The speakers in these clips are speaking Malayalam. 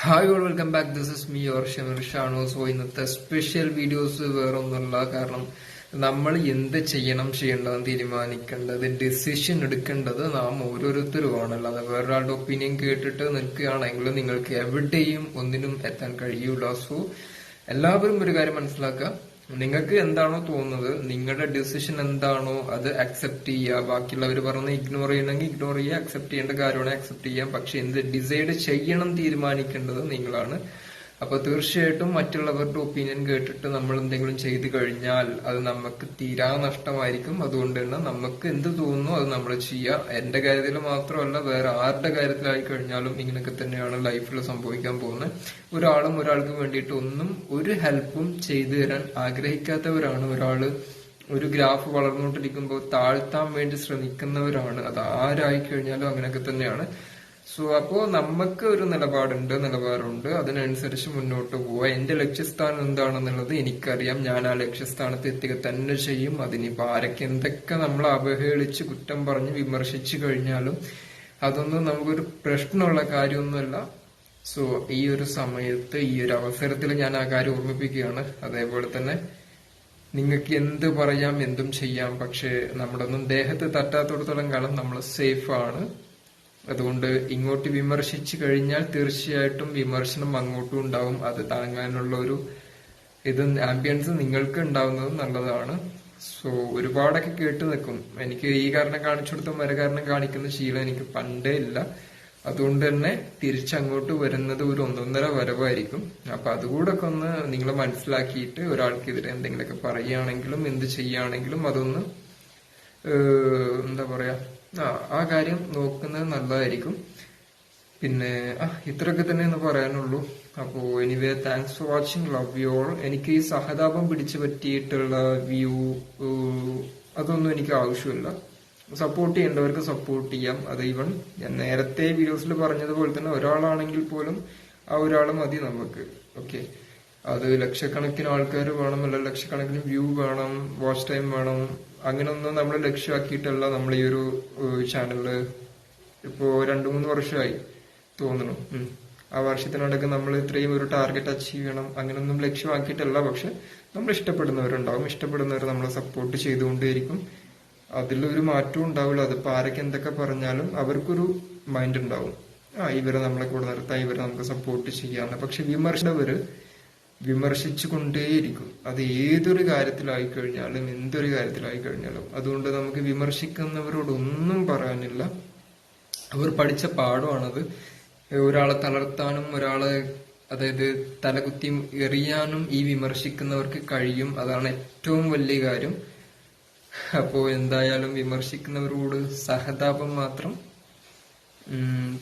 Hi all welcome back this is me or Shameer ഷാണോ so ഇന്നത്തെ സ്പെഷ്യൽ വീഡിയോസ് വേറൊന്നുമല്ല. കാരണം നമ്മൾ എന്ത് ചെയ്യണം ചെയ്യേണ്ടതെന്ന് തീരുമാനിക്കേണ്ടത് ഡിസിഷൻ എടുക്കേണ്ടത് നാം ഓരോരുത്തരുമാണ് അല്ലാതെ വേറൊരാളുടെ ഒപ്പീനിയൻ കേട്ടിട്ട് നിൽക്കുകയാണെങ്കിൽ നിങ്ങൾക്ക് എവിടെയും ഒന്നിനും എത്താൻ കഴിയൂല. സോ എല്ലാവരും ഒരു കാര്യം മനസ്സിലാക്കുക. നിങ്ങൾക്ക് എന്താണോ തോന്നുന്നത് നിങ്ങളുടെ ഡിസിഷൻ എന്താണോ അത് അക്സെപ്റ്റ് ചെയ്യുക. ബാക്കിയുള്ളവർ പറഞ്ഞ് ഇഗ്നോർ ചെയ്യണമെങ്കിൽ ഇഗ്നോർ ചെയ്യുക അക്സെപ്റ്റ് ചെയ്യേണ്ട കാര്യമാണ് അക്സെപ്റ്റ് ചെയ്യാം പക്ഷെ എന്ത് ഡിസൈഡ് ചെയ്യണം തീരുമാനിക്കേണ്ടത് നിങ്ങളാണ്. അപ്പൊ തീർച്ചയായിട്ടും മറ്റുള്ളവരുടെ ഒപ്പീനിയൻ കേട്ടിട്ട് നമ്മൾ എന്തെങ്കിലും ചെയ്തു കഴിഞ്ഞാൽ അത് നമുക്ക് തീരാ നഷ്ടമായിരിക്കും. അതുകൊണ്ട് തന്നെ നമുക്ക് എന്ത് തോന്നുന്നു അത് നമ്മൾ ചെയ്യുക എന്റെ കാര്യത്തിൽ മാത്രമല്ല വേറെ ആരുടെ കാര്യത്തിലായി കഴിഞ്ഞാലും ഇങ്ങനെയൊക്കെ തന്നെയാണ് ലൈഫിൽ സംഭവിക്കാൻ പോകുന്നത്. ഒരാളും ഒരാൾക്ക് വേണ്ടിയിട്ട് ഒന്നും ഒരു ഹെൽപ്പും ചെയ്തു തരാൻ ആഗ്രഹിക്കാത്തവരാണ് ഒരാൾ. ഒരു ഗ്രാഫ് വളർന്നുകൊണ്ടിരിക്കുമ്പോൾ താഴ്ത്താൻ വേണ്ടി ശ്രമിക്കുന്നവരാണ്. അത് ആരായി കഴിഞ്ഞാലും അങ്ങനെയൊക്കെ തന്നെയാണ്. സോ അപ്പോ നമുക്ക് ഒരു നിലപാടുണ്ട് നിലപാടുണ്ട്. അതിനനുസരിച്ച് മുന്നോട്ട് പോവുക. എന്റെ ലക്ഷ്യസ്ഥാനം എന്താണെന്നുള്ളത് എനിക്കറിയാം. ഞാൻ ആ ലക്ഷ്യസ്ഥാനത്ത് എത്തുക തന്നെ ചെയ്യും. അതിനിപ്പോ ആരൊക്കെ എന്തൊക്കെ നമ്മൾ അവഹേളിച്ച് കുറ്റം പറഞ്ഞ് വിമർശിച്ചു കഴിഞ്ഞാലും അതൊന്നും നമുക്കൊരു പ്രശ്നമുള്ള കാര്യമൊന്നുമല്ല. സോ ഈ ഒരു സമയത്ത് ഈ ഒരു അവസരത്തിൽ ഞാൻ ആ കാര്യം ഓർമ്മിപ്പിക്കുകയാണ്. അതേപോലെ തന്നെ നിങ്ങൾക്ക് എന്ത് പറയാം എന്തും ചെയ്യാം. പക്ഷെ നമ്മുടെ ഒന്നും ദേഹത്ത് തട്ടാത്തടത്തോളം കാലം നമ്മൾ സേഫ് ആണ്. അതുകൊണ്ട് ഇങ്ങോട്ട് വിമർശിച്ചു കഴിഞ്ഞാൽ തീർച്ചയായിട്ടും വിമർശനം അങ്ങോട്ടും ഉണ്ടാവും. അത് താങ്ങാനുള്ള ഒരു ഇത് ആംബിയൻസ് നിങ്ങൾക്ക് ഉണ്ടാവുന്നത് നല്ലതാണ്. സോ ഒരുപാടൊക്കെ കേട്ട് നിൽക്കും. എനിക്ക് ഈ കാരണം കാണിച്ചു കൊടുത്ത മര കാരണം കാണിക്കുന്ന ശീലം എനിക്ക് പണ്ടേ ഇല്ല. അതുകൊണ്ട് തന്നെ തിരിച്ചങ്ങോട്ട് വരുന്നത് ഒരു ഒന്നൊന്നര വരവായിരിക്കും. അപ്പൊ അതുകൂടെ ഒക്കെ ഒന്ന് നിങ്ങൾ മനസ്സിലാക്കിയിട്ട് ഒരാൾക്കെതിരെ എന്തെങ്കിലുമൊക്കെ പറയുകയാണെങ്കിലും എന്ത് ചെയ്യുകയാണെങ്കിലും അതൊന്ന് എന്താ പറയാ ആ ആ കാര്യം നോക്കുന്നത് നല്ലതായിരിക്കും. പിന്നെ ഇത്രയൊക്കെ തന്നെ എന്ന് പറയാനുള്ളൂ. അപ്പോ anyway thanks for watching love you all എനിക്ക് ഈ സഹതാപം പിടിച്ചു പറ്റിയിട്ടുള്ള വ്യൂ അതൊന്നും എനിക്ക് ആവശ്യമില്ല. സപ്പോർട്ട് ചെയ്യേണ്ടവർക്ക് സപ്പോർട്ട് ചെയ്യാം. അത് ഈവൺ ഞാൻ നേരത്തെ വീഡിയോസിൽ പറഞ്ഞതുപോലെ തന്നെ ഒരാളാണെങ്കിൽ പോലും ആ ഒരാൾ മതി നമുക്ക്. ഓക്കെ അത് ലക്ഷക്കണക്കിന് ആൾക്കാർ വേണം അല്ല ലക്ഷക്കണക്കിന് വ്യൂ വേണം വാച്ച് ടൈം വേണം. അങ്ങനെയൊന്നും നമ്മൾ ലക്ഷ്യമാക്കിയിട്ടല്ല നമ്മൾ ഈ ഒരു ചാനലിൽ ഇപ്പോ രണ്ടു മൂന്ന് വർഷമായി തോന്നുന്നു. ആ വർഷത്തിനിടയ്ക്ക് നമ്മൾ ഇത്രയും ഒരു ടാർഗറ്റ് അച്ചീവ് ചെയ്യണം അങ്ങനെയൊന്നും ലക്ഷ്യമാക്കിയിട്ടല്ല. പക്ഷെ നമ്മൾ ഇഷ്ടപ്പെടുന്നവരുണ്ടാവും. ഇഷ്ടപ്പെടുന്നവർ നമ്മളെ സപ്പോർട്ട് ചെയ്തുകൊണ്ടേയിരിക്കും. അതിലൊരു മാറ്റവും ഉണ്ടാവില്ല. അതിപ്പോ ആരൊക്കെ എന്തൊക്കെ പറഞ്ഞാലും അവർക്കൊരു മൈൻഡ് ഉണ്ടാവും. ആ ഇവരെ നമ്മളെ കൂടെ നിർത്താം ഇവരെ നമുക്ക് സപ്പോർട്ട് ചെയ്യാന്ന്. പക്ഷെ വിമർശകര് വിമർശിച്ചു കൊണ്ടേയിരിക്കും അത് ഏതൊരു കാര്യത്തിലായി കഴിഞ്ഞാലും എന്തൊരു കാര്യത്തിലായി കഴിഞ്ഞാലും അതുകൊണ്ട് നമുക്ക് വിമർശിക്കുന്നവരോടൊന്നും പറയാനില്ല. അവർ പഠിച്ച പാഠമാണത്. ഒരാളെ തളർത്താനും ഒരാളെ അതായത് തലകുത്തി എറിയാനും ഈ വിമർശിക്കുന്നവർക്ക് കഴിയും. അതാണ് ഏറ്റവും വലിയ കാര്യം. അപ്പോൾ എന്തായാലും വിമർശിക്കുന്നവരോട് സഹതാപം മാത്രം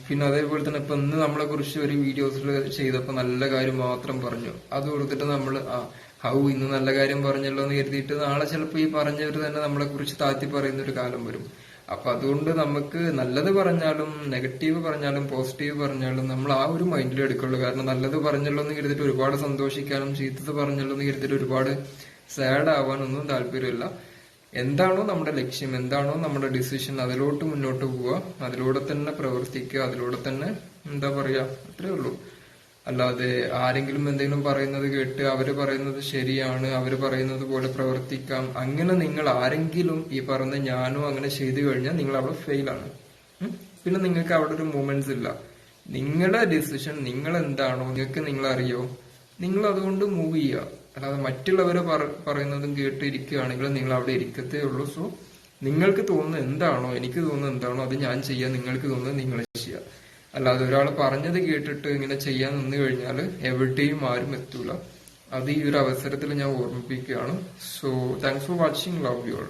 പിന്നെ അതേപോലെ തന്നെ ഇപ്പൊ ഇന്ന് നമ്മളെ കുറിച്ച് ഒരു വീഡിയോസിൽ ചെയ്തപ്പോ നല്ല കാര്യം മാത്രം പറഞ്ഞു. അത് കൊടുത്തിട്ട് നമ്മൾ ഹൗ ഇന്ന് നല്ല കാര്യം പറഞ്ഞല്ലോ എന്ന് കരുതിയിട്ട് നാളെ ചിലപ്പോൾ ഈ പറഞ്ഞവർ തന്നെ നമ്മളെ കുറിച്ച് താത്തി പറയുന്ന ഒരു കാലം വരും. അപ്പൊ അതുകൊണ്ട് നമുക്ക് നല്ലത് പറഞ്ഞാലും നെഗറ്റീവ് പറഞ്ഞാലും പോസിറ്റീവ് പറഞ്ഞാലും നമ്മൾ ആ ഒരു മൈൻഡിൽ എടുക്കുള്ളൂ. കാരണം നല്ലത് പറഞ്ഞല്ലോ എന്ന് കരുതിയിട്ട് ഒരുപാട് സന്തോഷിക്കാനും ചീത്തത് പറഞ്ഞല്ലോ എന്ന് കരുതിയിട്ട് ഒരുപാട് സാഡ് ആവാനൊന്നും താല്പര്യമില്ല. എന്താണോ നമ്മുടെ ലക്ഷ്യം എന്താണോ നമ്മുടെ ഡിസിഷൻ അതിലോട്ട് മുന്നോട്ട് പോവുക അതിലൂടെ തന്നെ പ്രവർത്തിക്കുക അതിലൂടെ തന്നെ എന്താ പറയാ അത്രേ ഉള്ളൂ. അല്ലാതെ ആരെങ്കിലും എന്തെങ്കിലും പറയുന്നത് കേട്ട് അവർ പറയുന്നത് ശരിയാണ് അവർ പറയുന്നത് പോലെ പ്രവർത്തിക്കാം അങ്ങനെ നിങ്ങൾ ആരെങ്കിലും ഈ പറഞ്ഞ ഞാനോ അങ്ങനെ ചെയ്തു കഴിഞ്ഞാൽ നിങ്ങൾ അവിടെ ഫെയിലാണ് പിന്നെ നിങ്ങൾക്ക് അവിടെ ഒരു മൂമെന്റ്സ് ഇല്ല. നിങ്ങളുടെ ഡിസിഷൻ നിങ്ങൾ എന്താണോ നിങ്ങൾക്ക് നിങ്ങൾ അറിയോ നിങ്ങൾ അതുകൊണ്ട് മൂവ് ചെയ്യുക. അല്ലാതെ മറ്റുള്ളവരെ പറയുന്നതും കേട്ടിരിക്കുകയാണെങ്കിൽ നിങ്ങൾ അവിടെ ഇരിക്കത്തേ ഉള്ളൂ. സോ നിങ്ങൾക്ക് തോന്നുന്നത് എന്താണോ എനിക്ക് തോന്നുന്നത് എന്താണോ അത് ഞാൻ ചെയ്യാം നിങ്ങൾക്ക് തോന്നുന്നത് നിങ്ങൾ ചെയ്യുക അല്ലാതെ ഒരാൾ പറഞ്ഞത് കേട്ടിട്ട് ഇങ്ങനെ ചെയ്യാൻ നിന്ന് കഴിഞ്ഞാൽ എവിടെയും ആരും എത്തൂല. അത് ഈ ഒരു അവസരത്തിൽ ഞാൻ ഓർമ്മിപ്പിക്കുകയാണ്. So thanks for watching love you all